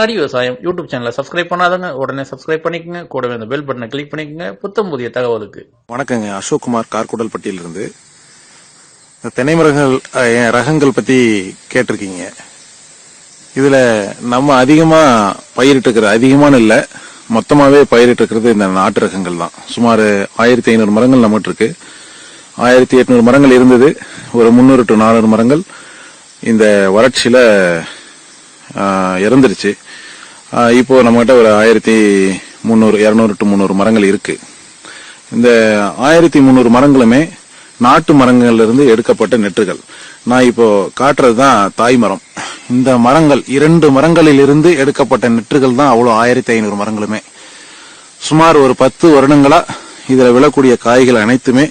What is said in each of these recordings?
ஹரி விவசாயம் யூடியூப் சேனலை சப்ஸ்கிரைப் பண்ணாதவங்க உடனே சப்ஸ்கிரைப் பண்ணிக்கங்க. கூடவே இந்த பெல் பட்டனை கிளிக் பண்ணிக்கங்க. புத்தம் புதிய தகவலுக்கு. வணக்கங்க. அசோக்குமார் கார்குடல்பட்டியிலிருந்து இந்த தென்னை மரங்கள் என் ரகங்கள் பற்றி கேட்டிருக்கீங்க. இதில் நம்ம அதிகமாக பயிரிட்டுருக்கிற அதிகமானு அதிகமான மொத்தமாகவே மொத்தமாவே இந்த நாட்டு ரகங்கள் தான். சுமார் ஆயிரத்தி ஐநூறு மரங்கள் நம்மகிட்ட இருக்கு ஆயிரத்தி எட்நூறு மரங்கள் இருந்தது. ஒரு முந்நூறு டு நானூறு மரங்கள் இந்த வறட்சியில் இறந்துருச்சு. இப்போது நம்மகிட்ட ஒரு ஆயிரத்தி முந்நூறு இரநூறு டு முந்நூறு மரங்கள் இருக்கு. இந்த ஆயிரத்தி முந்நூறு மரங்களுமே நாட்டு மரங்கள்லேருந்து எடுக்கப்பட்ட நெற்றுகள். நான் இப்போ காட்டுறது தான் தாய் மரம். இந்த மரங்கள் இரண்டு மரங்களிலிருந்து எடுக்கப்பட்ட நெற்றுகள் தான் அவ்வளோ ஆயிரத்தி ஐநூறு மரங்களுமே. சுமார் ஒரு பத்து வருடங்களா இதில் விழக்கூடிய காய்கள் அனைத்துமே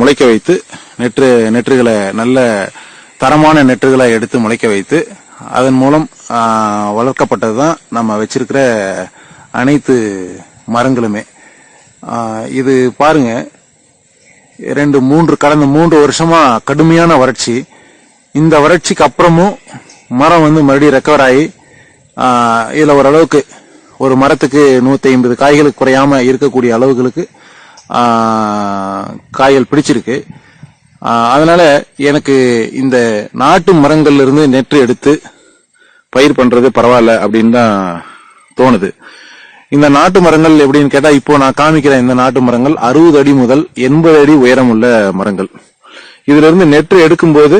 முளைக்க வைத்து நெற்று நெற்றுகளை நல்ல தரமான நெற்றுகளை எடுத்து முளைக்க வைத்து அதன் மூலம் வளர்க்கப்பட்டது தான் நம்ம வச்சிருக்கிற அனைத்து மரங்களுமே. இது பாருங்க. ரெண்டு மூன்று கடந்த மூன்று வருஷமா கடுமையான வறட்சி. இந்த வறட்சிக்கு அப்புறமும் மரம் வந்து மறுபடியும் ரெக்கவர் ஆகி இதில் ஓரளவுக்கு ஒரு மரத்துக்கு நூற்றி ஐம்பது காய்களுக்கு குறையாம இருக்கக்கூடிய அளவுகளுக்கு காய்கள் பிடிச்சிருக்கு. அதனால எனக்கு இந்த நாட்டு மரங்கள்ல இருந்து நெற்று எடுத்து பயிர் பண்றது பரவாயில்ல அப்படின்னு தான் தோணுது. இந்த நாட்டு மரங்கள் எப்படின்னு கேட்டா இப்போ நான் காமிக்கிற இந்த நாட்டு மரங்கள் அறுபது அடி முதல் எண்பது அடி உயரம் உள்ள மரங்கள். இதுல இருந்து நெற்று எடுக்கும்போது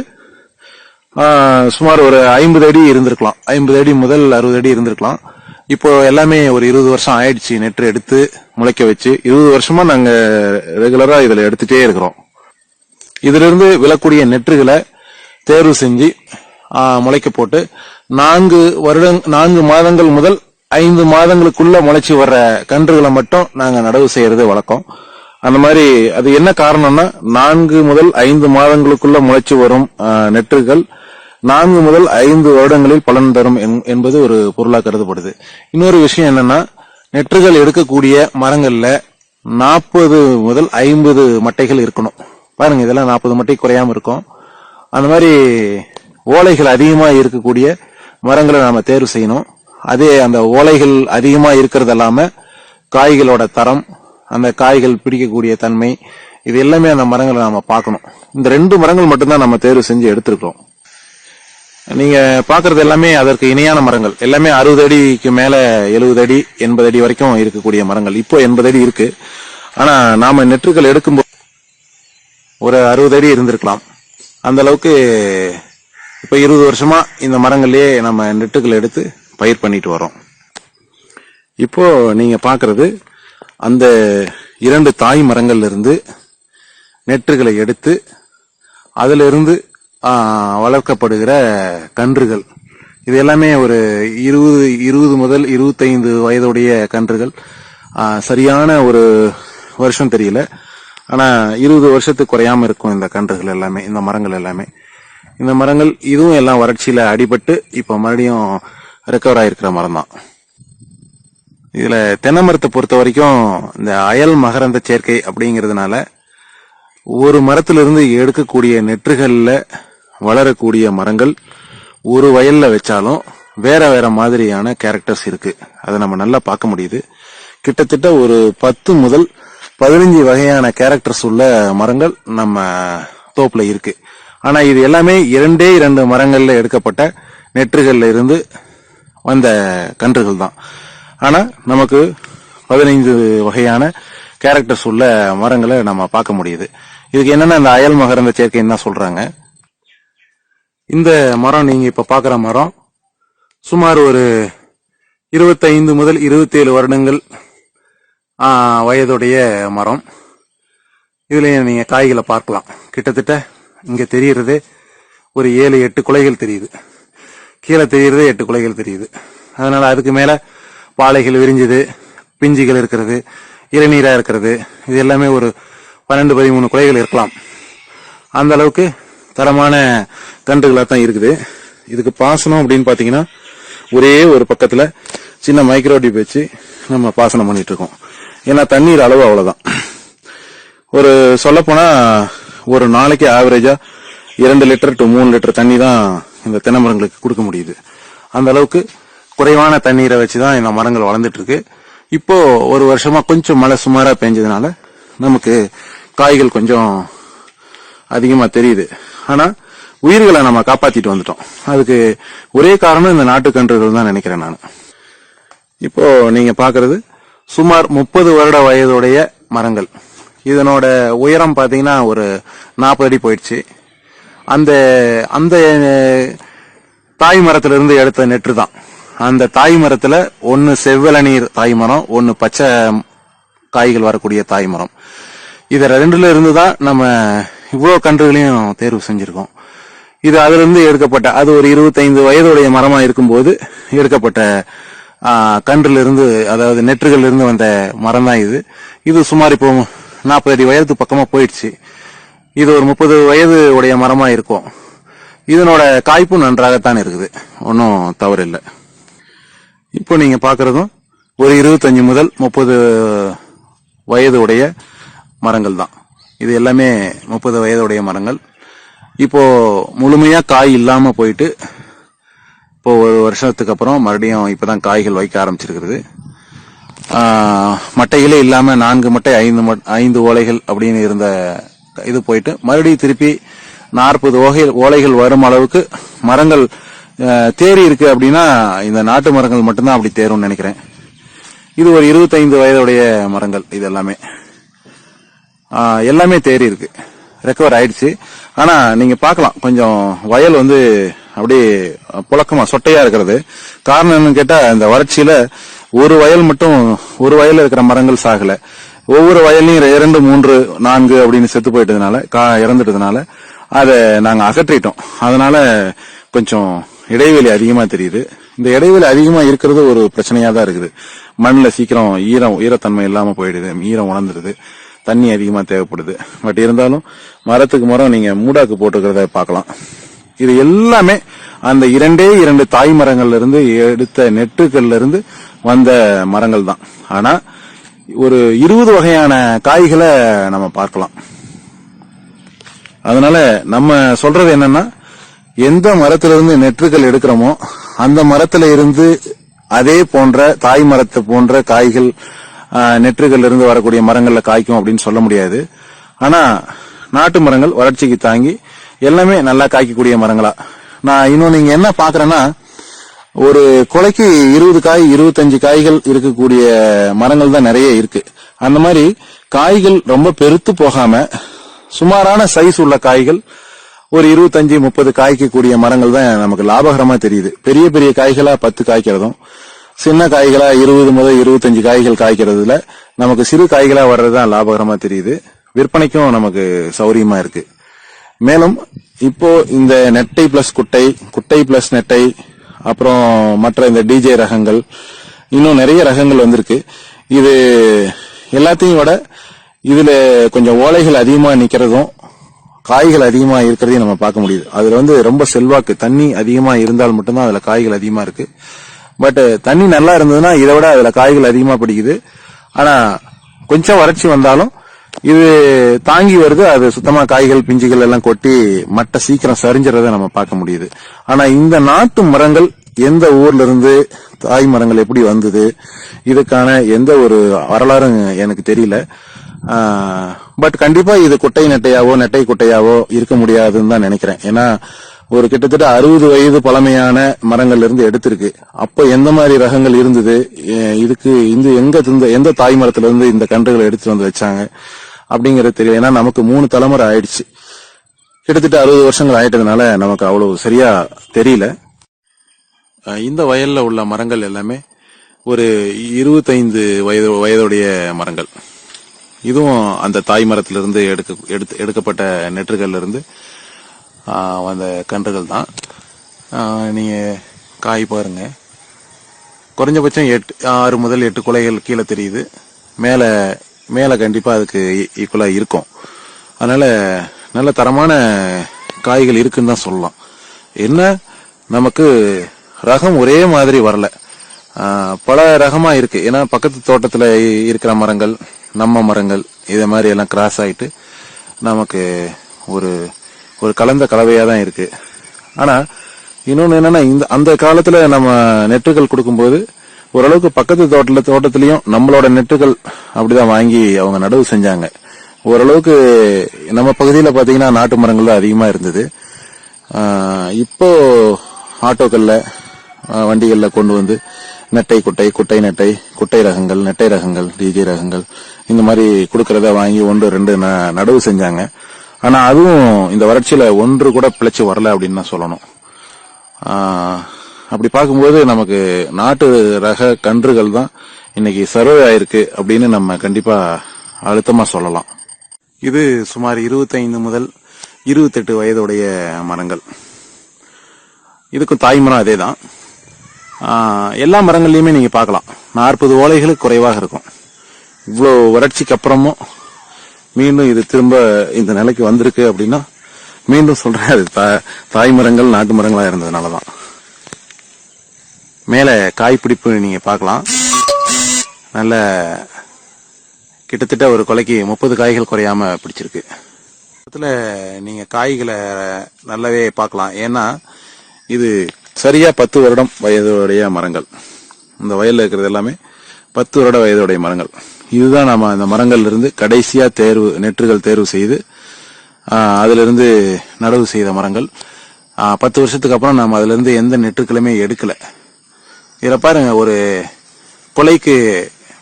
சுமார் ஒரு ஐம்பது அடி இருந்திருக்கலாம். ஐம்பது அடி முதல் அறுபது அடி இருந்திருக்கலாம். இப்போ எல்லாமே ஒரு இருபது வருஷம் ஆயிடுச்சு நெற்று எடுத்து முளைக்க வச்சு. இருபது வருஷமா நாங்க ரெகுலரா இதுல எடுத்துட்டே இருக்கிறோம். இதிலிருந்து விழக்கூடிய நெற்றுகளை தேர்வு செஞ்சு முளைக்க போட்டு நான்கு வருடங் நான்கு மாதங்கள் முதல் ஐந்து மாதங்களுக்குள்ள முளைச்சி வர்ற கன்றுகளை மட்டும் நாங்கள் நடவு செய்யறது வழக்கம். அந்த மாதிரி அது என்ன காரணம்னா நான்கு முதல் ஐந்து மாதங்களுக்குள்ள முளைச்சி வரும் நெற்றுகள் நான்கு முதல் ஐந்து வருடங்களில் பலன் தரும் என்- என்பது ஒரு பொருளாக கருதப்படுது. இன்னொரு விஷயம் என்னன்னா நெற்றுகள் எடுக்கக்கூடிய மரங்கள்ல நாற்பது முதல் ஐம்பது மட்டைகள் இருக்கணும். பாருங்க இதெல்லாம் நாற்பது மட்டை குறையாம இருக்கும். அந்த மாதிரி ஓலைகள் அதிகமா இருக்கக்கூடிய மரங்களை நாம தேர்வு செய்யணும். அதே அந்த ஓலைகள் அதிகமா இருக்கிறது இல்லாம காய்களோட தரம் அந்த காய்கள் பிடிக்கக்கூடிய தன்மை இது எல்லாமே அந்த மரங்களை நாம பார்க்கணும். இந்த ரெண்டு மரங்கள் மட்டும்தான் நம்ம தேர்வு செஞ்சு எடுத்திருக்கிறோம். நீங்க பாக்குறது எல்லாமே அதற்கு இணையான மரங்கள். எல்லாமே அறுபது அடிக்கு மேல எழுபது அடி எண்பது அடி வரைக்கும் இருக்கக்கூடிய மரங்கள். இப்போ எண்பது அடி இருக்கு. ஆனா நாம நெற்றுகள் எடுக்கும்போது ஒரு அறுபது அடி இருந்திருக்கலாம். அந்த அளவுக்கு இப்போ இருபது வருஷமா இந்த மரங்கள்லயே நம்ம நெட்டுகள் எடுத்து பயிர் பண்ணிட்டு வரோம் இப்போ நீங்க பாக்குறது அந்த இரண்டு தாய் மரங்கள்ல இருந்து நெற்றுகளை எடுத்து அதுல இருந்து வளர்க்கப்படுகிற கன்றுகள். இது எல்லாமே ஒரு இருபது இருபது முதல் இருபத்தைந்து வயதுடைய கன்றுகள். சரியான ஒரு வருஷம் தெரியல. ஆனால் இருபது வருஷத்துக்கு குறையாம இருக்கும் இந்த கன்றுகள் எல்லாமே இந்த மரங்கள் எல்லாமே. இந்த மரங்கள் இதுவும் எல்லாம் வறட்சியில் அடிபட்டு இப்போ மறுபடியும் ரெக்கவர் ஆகிருக்கிற மரம் தான் இதில் தென்னை மரத்தை பொறுத்த வரைக்கும் இந்த அயல் மகரந்த சேர்க்கை அப்படிங்கிறதுனால ஒரு மரத்திலிருந்து எடுக்கக்கூடிய நெற்றுகளில் வளரக்கூடிய மரங்கள் ஒரு வயலில் வச்சாலும் வேற வேற மாதிரியான கேரக்டர்ஸ் இருக்கு. அதை நம்ம நல்லா பார்க்க முடியுது. கிட்டத்தட்ட ஒரு பத்து முதல் பதினஞ்சு வகையான கேரக்டர்ஸ் உள்ள மரங்கள் நம்ம தோப்புல இருக்கு. ஆனா இது எல்லாமே இரண்டே இரண்டு மரங்கள்ல எடுக்கப்பட்ட நெற்றுகள்ல இருந்து வந்த கன்றுகள் தான். ஆனா நமக்கு பதினைந்து வகையான கேரக்டர்ஸ் உள்ள மரங்களை நம்ம பார்க்க முடியுது. இதுக்கு என்னன்னா இந்த அயல் மகரந்த சேர்க்கைன்னு தான் சொல்றாங்க? இந்த மரம் நீங்க இப்ப பாக்குற மரம் சுமார் ஒரு இருபத்தைந்து முதல் இருபத்தேழு வருடங்கள் வயதுடைய மரம். இதுல நீங்க காய்களை பார்க்கலாம். கிட்டத்தட்ட இங்க தெரியறது ஒரு ஏழு எட்டு குலைகள் தெரியுது. கீழே தெரியறது எட்டு குலைகள் தெரியுது. அதனால அதுக்கு மேல பாலைகள் விரிஞ்சது பிஞ்சுகள் இருக்கிறது இளநீரா இருக்கிறது. இது எல்லாமே ஒரு பன்னெண்டு பதிமூணு குலைகள் இருக்கலாம். அந்த அளவுக்கு தரமான கன்றுகளாக தான் இருக்குது. இதுக்கு பாசனம் அப்படின்னு பாத்தீங்கன்னா ஒரே ஒரு பக்கத்துல சின்ன மைக்ரோடி வச்சு நம்ம பாசனம் பண்ணிட்டு இருக்கோம். ஏன்னா தண்ணீர் அளவு அவ்வளவுதான். ஒரு சொல்லப்போனா ஒரு நாளைக்கு ஆவரேஜா இரண்டு லிட்டர் டு மூணு லிட்டர் தண்ணி தான் இந்த தென்னை மரங்களுக்கு கொடுக்க முடியுது. அந்த அளவுக்கு குறைவான தண்ணீரை வச்சுதான் இந்த மரங்கள் வளர்ந்துட்டு இருக்கு இப்போ ஒரு வருஷமா கொஞ்சம் மழை சுமாரா பெஞ்சதுனால நமக்கு காய்கள் கொஞ்சம் அதிகமா தெரியுது. ஆனா உயிர்களை நம்ம காப்பாத்திட்டு வந்துட்டோம். அதுக்கு ஒரே காரணம் இந்த நாட்டுக்கன்றுகள் தான் நினைக்கிறேன் நான். இப்போ நீங்க பாக்குறது சுமார் முப்பது வருட வயதுடைய மரங்கள். இதனோட உயரம் பார்த்தீங்கன்னா ஒரு நாற்பது அடி போயிடுச்சு. அந்த அந்த தாய் மரத்திலிருந்து எடுத்த நெற்று தான். அந்த தாய் மரத்தில் ஒன்று செவ்வளநீர் தாய் மரம் ஒன்று பச்சை காய்கள் வரக்கூடிய தாய் மரம். இதை ரெண்டுல இருந்து தான் நம்ம இவ்வளோ கன்றுகளையும் தேர்வு செஞ்சுருக்கோம். இது அதிலிருந்து எடுக்கப்பட்ட அது ஒரு இருபத்தைந்து வயதுடைய மரமாக இருக்கும்போது எடுக்கப்பட்ட ஆ, கன்றுல இருந்து அதாவது நெற்றுகள் இருந்து வந்த மரம் தான் இது. இது சுமார் இப்போ நாற்பது அடி வயதுக்கு பக்கமா போயிடுச்சு. இது ஒரு முப்பது வயது உடைய மரமா இருக்கும். இதனோட காய்ப்பும் நன்றாகத்தான் இருக்குது. ஒன்றும் தவறு இல்லை இப்போ நீங்க பாக்குறதும் ஒரு இருபத்தஞ்சு முதல் முப்பது வயது உடைய மரங்கள் தான். இது எல்லாமே முப்பது வயதுடைய மரங்கள். இப்போ முழுமையா காய் இல்லாம போயிட்டு இப்போ ஒரு வருஷத்துக்கு அப்புறம் மறுபடியும் இப்பதான் காய்கள் வைக்க ஆரம்பிச்சிருக்கிறது. மட்டைகளே இல்லாம நான்கு மட்டை ஐந்து மட்- ஐந்து ஓலைகள் அப்படின்னு இருந்த இது போயிட்டு மறுபடியும் திருப்பி நாற்பது ஓகை ஓலைகள் வரும் அளவுக்கு மரங்கள் தேறி இருக்கு அப்படின்னா இந்த நாட்டு மரங்கள் மட்டும்தான் அப்படி தேரும்னு நினைக்கிறேன். இது ஒரு இருபத்தைந்து வயதுடைய மரங்கள் இது எல்லாமே. எல்லாமே தேறி இருக்கு. ரெக்கவர் ஆயிடுச்சு. ஆனா நீங்க பார்க்கலாம் கொஞ்சம் வயல் வந்து அப்படியே புழக்கமா சொட்டையா இருக்கிறது. காரணம் என்னன்னு கேட்டா இந்த வறட்சியில ஒரு வயல் மட்டும் ஒரு வயல்ல இருக்கிற மரங்கள் சாகல. ஒவ்வொரு வயல்லையும் இரண்டு மூன்று நான்கு அப்படின்னு செத்து போயிட்டதுனால கா இறந்துட்டதுனால அதை நாங்க அகற்றிட்டோம். அதனால கொஞ்சம் இடைவெளி அதிகமா தெரியுது. இந்த இடைவெளி அதிகமா இருக்கிறது ஒரு பிரச்சனையா தான் இருக்குது. மண்ணில் சீக்கிரம் ஈரம் ஈரத்தன்மை இல்லாம போயிடுது. ஈரம் உணர்ந்துடுது தண்ணி அதிகமா தேவைப்படுது. பட் இருந்தாலும் மரத்துக்கு மரம் நீங்க மூடாக்கு போட்டுக்கிறத பார்க்கலாம். இது எல்லாமே அந்த இரண்டே இரண்டு தாய் மரங்கள்ல இருந்து எடுத்த நெட்டுகள்ல இருந்து வந்த மரங்கள் தான் ஆனா ஒரு இருபது வகையான காய்களை நம்ம பார்க்கலாம். அதனால நம்ம சொல்றது என்னன்னா எந்த மரத்துல இருந்து நெற்றுகள் எடுக்கிறோமோ அந்த மரத்துல இருந்து அதே போன்ற தாய் மரத்தை போன்ற காய்கள் ஆஹ், நெற்றுகள்ல இருந்து வரக்கூடிய மரங்கள்ல காய்க்கும் அப்படின்னு சொல்ல முடியாது. ஆனா நாட்டு மரங்கள் வறட்சிக்கு தாங்கி எல்லாமே நல்லா காய்க்கக்கூடிய மரங்களா. நான் இன்னும் நீங்க என்ன பாக்குறேன்னா ஒரு கொலைக்கு இருபது காய் இருபத்தஞ்சு காய்கள் இருக்கக்கூடிய மரங்கள் தான் நிறைய இருக்கு. அந்த மாதிரி காய்கள் ரொம்ப பெருத்து போகாம சுமாரான சைஸ் உள்ள காய்கள் ஒரு இருபத்தஞ்சு முப்பது காய்க்கக்கூடிய மரங்கள் தான் நமக்கு லாபகரமா தெரியுது. பெரிய பெரிய காய்களா பத்து காய்க்கிறதும் சின்ன காய்களா இருபது முதல் இருபத்தஞ்சு காய்கள் காய்க்கிறதுல நமக்கு சிறு காய்களா வர்றதுதான் லாபகரமா தெரியுது. விற்பனைக்கும் நமக்கு சௌரியமா இருக்கு. மேலும் இப்போ இந்த நெட்டை பிளஸ் குட்டை குட்டை பிளஸ் நெட்டை அப்புறம் மற்ற இந்த டிஜே ரகங்கள் இன்னும் நிறைய ரகங்கள் வந்திருக்கு. இது எல்லாத்தையும் விட இதுல கொஞ்சம் ஓலைகள் அதிகமா நிக்கிறதும் காய்கள் அதிகமா இருக்கிறதையும் நம்ம பார்க்க முடியுது. அதுல வந்து ரொம்ப செல்வாக்கு தண்ணி அதிகமா இருந்தால் மட்டும்தான் அதுல காய்கள் அதிகமா இருக்கு. பட் தண்ணி நல்லா இருந்ததுன்னா இதை விட அதுல காய்கள் அதிகமா பிடிக்குது. ஆனா கொஞ்சம் வறட்சி வந்தாலும் இது தாங்கி வருது அது சுத்தமா காய்கள் பிஞ்சுகள் எல்லாம் கொட்டி மட்டை சீக்கிரம் சரிஞ்சிடறதை நம்ம பார்க்க முடியுது. ஆனா இந்த நாட்டு மரங்கள் எந்த ஊர்ல இருந்து தாய் மரங்கள் எப்படி வந்தது? இதுக்கான எந்த ஒரு வரலாறும் எனக்கு தெரியல. பட் கண்டிப்பா இது குட்டை நெட்டையாவோ நெட்டை குட்டையாவோ இருக்க முடியாதுன்னு தான் நினைக்கிறேன். ஏன்னா ஒரு கிட்டத்தட்ட அறுபது வயது பழமையான மரங்கள்ல இருந்து எடுத்திருக்கு. அப்ப எந்த மாதிரி ரகங்கள் இருந்தது? இதுக்கு இந்த எங்க எந்த தாய் மரத்துல இருந்து இந்த கன்றுகளை எடுத்து வந்து வச்சாங்க? அப்படிங்கறது தெரியல. ஏன்னா நமக்கு மூணு தலைமுறை ஆயிடுச்சு. கிட்டத்தட்ட அறுபது வருஷங்கள் ஆயிட்டதுனால நமக்கு அவ்வளவு சரியா தெரியல. இந்த வயல்ல உள்ள மரங்கள் எல்லாமே ஒரு இருபத்தைந்து வயது வயதுடைய மரங்கள். இதுவும் அந்த தாய் மரத்திலிருந்து எடுக்க எடுத்து எடுக்கப்பட்ட நெற்றுகள்ல இருந்து வந்த கன்றுகள் தான். நீங்கள் காய் பாருங்க. குறைஞ்சபட்சம் எட்டு ஆறு முதல் எட்டு குலைகள் கீழே தெரியுது. மேலே மேலே கண்டிப்பாக அதுக்கு ஈக்குவலாக இருக்கும். அதனால் நல்ல தரமான காய்கள் இருக்குன்னு தான் சொல்லலாம். என்ன? நமக்கு ரகம் ஒரே மாதிரி வரல. பல ரகமாக இருக்குது ஏன்னா பக்கத்து தோட்டத்தில் இருக்கிற மரங்கள் நம்ம மரங்கள் இதை மாதிரி எல்லாம் கிராஸ் ஆகிட்டு நமக்கு ஒரு ஒரு கலந்த கலவையாக தான் இருக்கு. ஆனால் இன்னொன்று என்னன்னா இந்த அந்த காலத்தில் நம்ம நெட்டுகள் கொடுக்கும்போது ஓரளவுக்கு பக்கத்து தோட்டல தோட்டத்திலையும் நம்மளோட நெட்டுகள் அப்படிதான் வாங்கி அவங்க நடவு செஞ்சாங்க. ஓரளவுக்கு நம்ம பகுதியில் பார்த்தீங்கன்னா நாட்டு மரங்கள் தான் அதிகமாக இருந்தது. இப்போ ஆட்டோக்களில் வண்டிகளில் கொண்டு வந்து நெட்டை குட்டை குட்டை நெட்டை குட்டை ரகங்கள் நெட்டை ரகங்கள் டிஜே ரகங்கள் இந்த மாதிரி கொடுக்கறத வாங்கி ஒன்று ரெண்டு ந- நடவு செஞ்சாங்க. ஆனா அதுவும் இந்த வறட்சியில ஒன்று கூட பிழைச்சு வரல அப்படின்னு தான் சொல்லணும். அப்படி பார்க்கும்போது நமக்கு நாட்டு ரக கன்றுகள் தான் இன்னைக்கு சர்வே ஆயிருக்கு அப்படின்னு நம்ம கண்டிப்பா அழுத்தமா சொல்லலாம். இது சுமார் 25 முதல் 28 வயதுடைய மரங்கள். இதுக்கும் தாய்மரம் அதே தான். எல்லா மரங்கள்லையுமே நீங்கள் பார்க்கலாம். நாற்பது ஓலைகளுக்கு குறைவாக இருக்கும். இவ்வளோ வறட்சிக்கு அப்புறமும் மீண்டும் இது திரும்ப இந்த நிலைக்கு வந்திருக்கு அப்படின்னா மீண்டும் சொல்றேன் அது தாய் மரங்கள் நாட்டு மரங்களா இருந்ததுனால தான் மேலே காய் பிடிப்பு நீங்க பார்க்கலாம். நல்ல கிட்டத்தட்ட ஒரு கொலைக்கு முப்பது காய்கள் குறையாம பிடிச்சிருக்கு. இடத்துல நீங்க காய்களை நல்லாவே பார்க்கலாம். ஏன்னா இது சரியா பத்து வருடம் வயதுடைய மரங்கள். இந்த வயல்ல இருக்கிறது எல்லாமே பத்து வருட வயதுடைய மரங்கள். இதுதான் நம்ம அந்த மரங்கள்ல இருந்து கடைசியா தேர்வு நெற்றுகள் தேர்வு செய்து அதிலிருந்து நடவு செய்த மரங்கள். பத்து வருஷத்துக்கு அப்புறம் நம்ம அதுலேருந்து எந்த நெற்றுக்களுமே எடுக்கல. இதில் பாருங்க ஒரு கொலைக்கு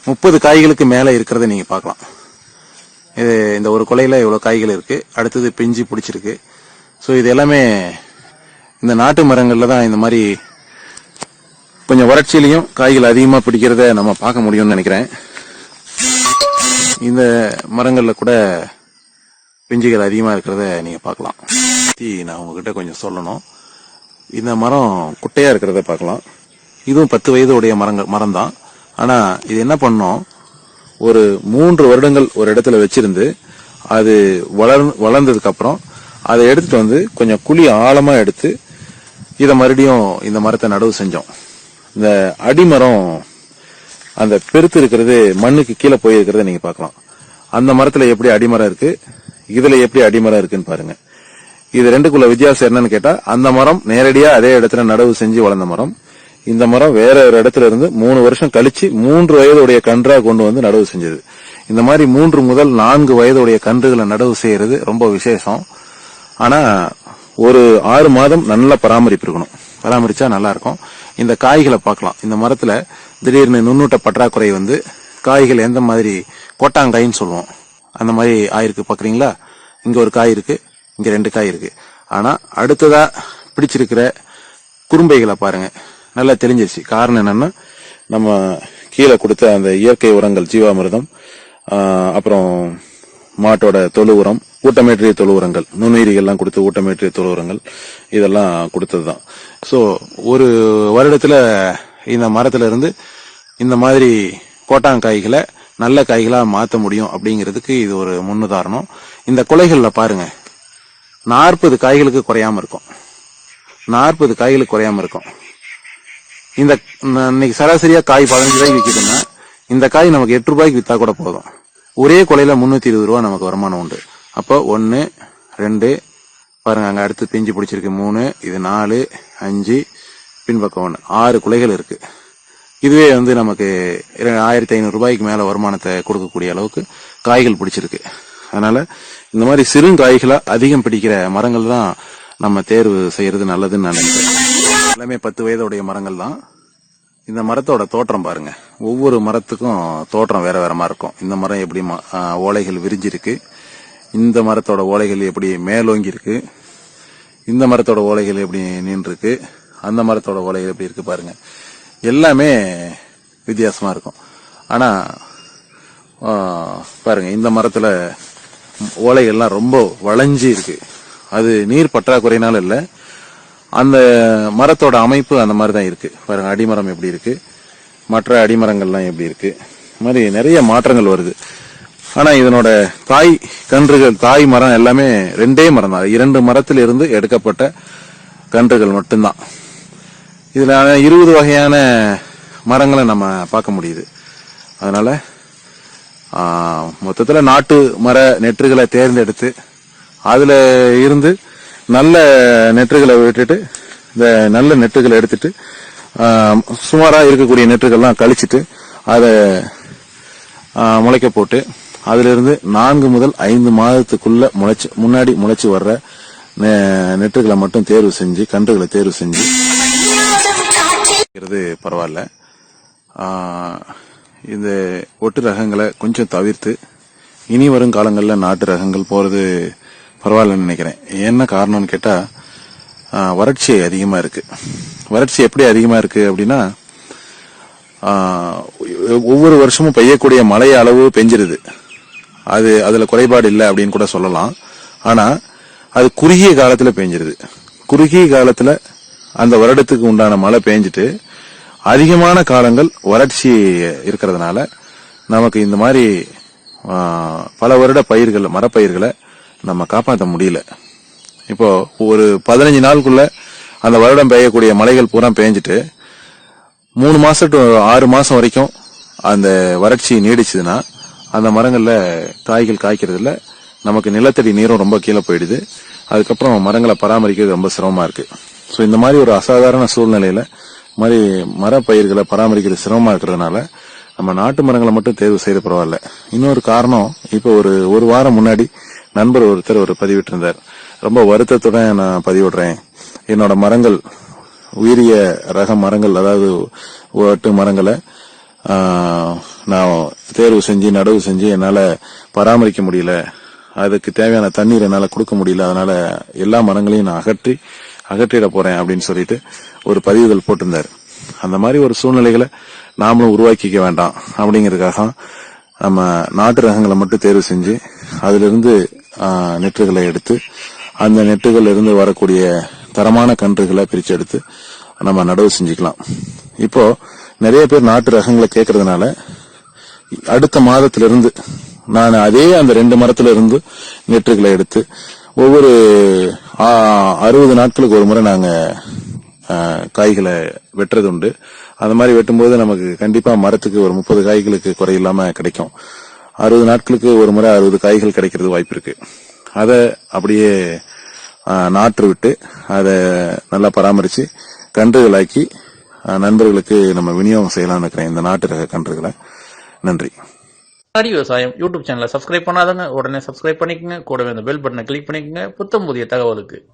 முப்பது காய்களுக்கு மேலே இருக்கிறத நீங்கள் பார்க்கலாம். இது இந்த ஒரு கொலையில் இவ்வளோ காய்கள் இருக்குது அடுத்தது பிஞ்சு பிடிச்சிருக்கு. ஸோ இது எல்லாமே இந்த நாட்டு மரங்களில் தான் இந்த மாதிரி கொஞ்சம் வறட்சியிலையும் காய்கள் அதிகமாக பிடிக்கிறத நம்ம பார்க்க முடியும்னு நினைக்கிறேன். இந்த மரங்களில் கூட பிஞ்சுகள் அதிகமாக இருக்கிறத நீங்கள் பார்க்கலாம். நான் உங்ககிட்ட கொஞ்சம் சொல்லணும். இந்த மரம் குட்டையாக இருக்கிறத பார்க்கலாம். இதுவும் பத்து வயதுடைய மரங்கள் மரம் தான் ஆனால் இது என்ன பண்ணோம்? ஒரு மூன்று வருடங்கள் ஒரு இடத்துல வச்சிருந்து அது வளர் வளர்ந்ததுக்கப்புறம் அதை எடுத்துகிட்டு வந்து கொஞ்சம் குழி ஆழமாக எடுத்து இதை மறுபடியும் இந்த மரத்தை நடவு செஞ்சோம். இந்த அடிமரம் அந்த பெருத்து இருக்கிறது மண்ணுக்கு கீழே போயிருக்கிறத நீங்க பார்க்கலாம். அந்த மரத்துல எப்படி அடிமரம் இருக்கு? இதுல எப்படி அடிமரம் இருக்குன்னு பாருங்க. இது ரெண்டுக்குள்ள வித்தியாசம் என்னன்னு கேட்டா அந்த மரம் நேரடியா அதே இடத்துல நடவு செஞ்சு வளர்ந்த மரம். இந்த மரம் வேற ஒரு இடத்துல இருந்து மூணு வருஷம் கழிச்சு மூன்று வயதுடைய கன்றா கொண்டு வந்து நடவு செஞ்சது. இந்த மாதிரி மூன்று முதல் நான்கு வயதுடைய கன்றுகளை நடவு செய்யறது ரொம்ப விசேஷம். ஆனா ஒரு ஆறு மாதம் நல்ல பராமரிப்பு இருக்கணும். பராமரிச்சா நல்லா இருக்கும் இந்த காய்களை பார்க்கலாம். இந்த மரத்துல திடீர்னு நுண்ணூட்ட பற்றாக்குறை வந்து காய்கள் எந்த மாதிரி கோட்டாங்காயின்னு சொல்லுவோம். அந்த மாதிரி ஆயிருக்கு பாக்குறீங்களா இங்க ஒரு காய் இருக்கு இங்க ரெண்டு காய் இருக்கு. ஆனா அடுத்ததா பிடிச்சிருக்கிற குறும்பைகளை பாருங்க. நல்லா தெரிஞ்சிருச்சு காரணம் என்னன்னா நம்ம கீழே கொடுத்த அந்த இயற்கை உரங்கள் ஜீவாமிர்தம் அப்புறம் மாட்டோட தொழு உரம் ஊட்டமேற்றிய தொழு உரங்கள் நுண்ணுயிரிகள்லாம் கொடுத்து ஊட்டமேற்றிய தொழு உரங்கள் இதெல்லாம் கொடுத்ததுதான். சோ ஒரு வருடத்துல இந்த மரத்துல இருந்து இந்த மாதிரி கோட்டாங்காய்களை நல்ல காய்களா மாத்த முடியும் அப்படிங்கிறதுக்கு இது ஒரு முன்னுதாரணம். இந்த கொலைகள்ல பாருங்க. நாற்பது காய்களுக்கு குறையாம இருக்கும். நாற்பது காய்களுக்கு குறையாம இருக்கும். இந்த இன்னைக்கு சராசரியா காய் பதினஞ்சு ரூபாய்க்கு விற்கிதுன்னா இந்த காய் நமக்கு எட்டு ரூபாய்க்கு வித்தா கூட போதும். ஒரே கொலையில முன்னூத்தி இருபது ரூபா நமக்கு வருமானம் உண்டு. அப்போ ஒன்று ரெண்டு பாருங்க அங்கே அடுத்து பிஞ்சு பிடிச்சிருக்கு. மூணு இது நாலு அஞ்சு பின்பக்கம் ஒன்று ஆறு குலைகள் இருக்கு. இதுவே வந்து நமக்கு ஆயிரத்தி ஐநூறு ரூபாய்க்கு மேலே வருமானத்தை கொடுக்கக்கூடிய அளவுக்கு காய்கள் பிடிச்சிருக்கு. அதனால் இந்த மாதிரி சிறு காய்களாக அதிகம் பிடிக்கிற மரங்கள் தான் நம்ம தேர்வு செய்கிறது நல்லதுன்னு நான் நினைக்கிறேன். எல்லாமே பத்து வயதுடைய மரங்கள் தான். இந்த மரத்தோட தோற்றம் பாருங்க. ஒவ்வொரு மரத்துக்கும் தோற்றம் வேற வேற மாதிரி இருக்கும். இந்த மரம் எப்படி ம- ஓலைகள் விரிஞ்சிருக்கு. இந்த மரத்தோட ஓலைகள் எப்படி மேலோங்கி இருக்கு இந்த மரத்தோட ஓலைகள் எப்படி நின்றுருக்கு? அந்த மரத்தோட ஓலைகள் எப்படி இருக்கு பாருங்க. எல்லாமே வித்தியாசமா இருக்கும். ஆனா பாருங்க இந்த மரத்துல ஓலைகள்லாம் ரொம்ப வளைஞ்சி இருக்கு. அது நீர் பற்றாக்குறையினால இல்ல. அந்த மரத்தோட அமைப்பு அந்த மாதிரி தான் இருக்கு. பாருங்க அடிமரம் எப்படி இருக்கு? மற்ற அடிமரங்கள்லாம் எப்படி இருக்கு? மாதிரி நிறைய மாற்றங்கள் வருது. ஆனால் இதனோட தாய் கன்றுகள் தாய் மரம் எல்லாமே ரெண்டே மரம் தான். இரண்டு மரத்தில் இருந்து எடுக்கப்பட்ட கன்றுகள் மட்டும்தான். இதில் இருபது வகையான மரங்களை நம்ம பார்க்க முடியுது. அதனால் மொத்தத்தில் நாட்டு மர நெற்றுகளை தேர்ந்தெடுத்து அதில் இருந்து நல்ல நெற்றுகளை விட்டுட்டு இந்த நல்ல நெற்றுகளை எடுத்துட்டு சுமாராக இருக்கக்கூடிய நெற்றுகள்லாம் கழிச்சிட்டு அதை முளைக்க போட்டு அதிலிருந்து நான்கு முதல் ஐந்து மாதத்துக்குள்ள முளைச்சு முன்னாடி முளைச்சு வர்ற நெ- மட்டும் தேர்வு செஞ்சு கன்றுகளை தேர்வு செஞ்சு. பரவாயில்ல. இந்த ஒட்டு ரகங்களை கொஞ்சம் தவிர்த்து இனி வரும் காலங்களில் நாட்டு ரகங்கள் போகிறது பரவாயில்லன்னு நினைக்கிறேன். என்ன காரணம்னு கேட்டால் வறட்சி அதிகமாக இருக்குது வறட்சி எப்படி அதிகமாக இருக்குது அப்படின்னா ஒவ்வொரு வருஷமும் பெய்யக்கூடிய மழை அளவு பெஞ்சிருது. அது அதில் குறைபாடு இல்லை அப்படின்னு கூட சொல்லலாம். ஆனால் அது குறுகிய காலத்தில் பெஞ்சிருது. குறுகிய காலத்தில் அந்த வருடத்துக்கு உண்டான மழை பெஞ்சிட்டு அதிகமான காலங்கள் வறட்சி இருக்கிறதுனால நமக்கு இந்த மாதிரி பல வருட பயிர்கள் மரப்பயிர்களை நம்ம காப்பாற்ற முடியல. இப்போ ஒரு பதினஞ்சு நாளுக்குள்ள அந்த வருடம் பெய்யக்கூடிய மழைகள் பூரா பெஞ்சிட்டு மூணு மாசம் டு ஆறு மாசம் வரைக்கும் அந்த வறட்சி நீடிச்சதுன்னா அந்த மரங்கள்ல காய்கள் காய்க்கிறது இல்ல நமக்கு நிலத்தடி நீரும் ரொம்ப கீழே போயிடுது. அதுக்கப்புறம் மரங்களை பராமரிக்கிறது ரொம்ப சிரமமா இருக்கு. ஸோ இந்த மாதிரி ஒரு அசாதாரண சூழ்நிலையில இந்த மாதிரி மரப்பயிர்களை பராமரிக்கிறது சிரமமா இருக்கிறதுனால நம்ம நாட்டு மரங்களை மட்டும் தேர்வு செய்து பரவாயில்ல. இன்னொரு காரணம் இப்போ ஒரு ஒரு வாரம் முன்னாடி நண்பர் ஒருத்தர் ஒரு பதிவிட்டிருந்தார். ரொம்ப வருத்தத்துடன் நான் பதிவிடுறேன். என்னோட மரங்கள் உயிரிய ரக மரங்கள் அதாவது ஒட்டு மரங்களை நான் தேர்வு செஞ்சு நடவு செஞ்சு என்னால் பராமரிக்க முடியல. அதுக்கு தேவையான தண்ணீர் என்னால் கொடுக்க முடியல. அதனால எல்லா மரங்களையும் நான் அகற்றி அகற்றிட போறேன் அப்படின்னு சொல்லிட்டு ஒரு பதிவுகள் போட்டிருந்தார். அந்த மாதிரி ஒரு சூழ்நிலைகளை நாமளும் உருவாக்கிக்க வேண்டாம் அப்படிங்கிறதுக்காக நம்ம நாட்டு ரகங்களை மட்டும் தேர்வு செஞ்சு அதிலிருந்து நெற்றுகளை எடுத்து அந்த நெட்டுகள் இருந்து வரக்கூடிய தரமான கன்றுகளை பிரித்து எடுத்து நம்ம நடவு செஞ்சுக்கலாம். இப்போ நிறைய பேர் நாட்டு ரகங்களை கேட்கறதுனால அடுத்த மாதத்திலிருந்து நான் அதே அந்த ரெண்டு மரத்துல இருந்து நெற்றுகளை எடுத்து ஒவ்வொரு அறுபது நாட்களுக்கு ஒரு முறை நாங்க காய்களை வெட்டுறது உண்டு. அந்த மாதிரி வெட்டும்போது நமக்கு கண்டிப்பா மரத்துக்கு ஒரு முப்பது காய்களுக்கு குறையில்லாம கிடைக்கும். அறுபது நாட்களுக்கு ஒரு முறை அறுபது காய்கள் கிடைக்கிறது வாய்ப்பு இருக்கு. அதை அப்படியே நாற்று விட்டு அதை நல்லா பராமரித்து கன்றுகளாக்கி நண்பர்களுக்கு நம்ம விநியோகம் செய்யலாம்னு இருக்கிறேன் இந்த நாட்டு ரக கன்றுகளை. நன்றி. ஹரி விவசாயம் யூடியூப் சேனலை சப்ஸ்கிரைப் பண்ணாதவங்க உடனே சப்ஸ்கிரைப் பண்ணிக்கங்க. கூடவே அந்த பெல் பட்டனை கிளிக் பண்ணிக்கங்க. புத்தம் புதிய தகவலுக்கு.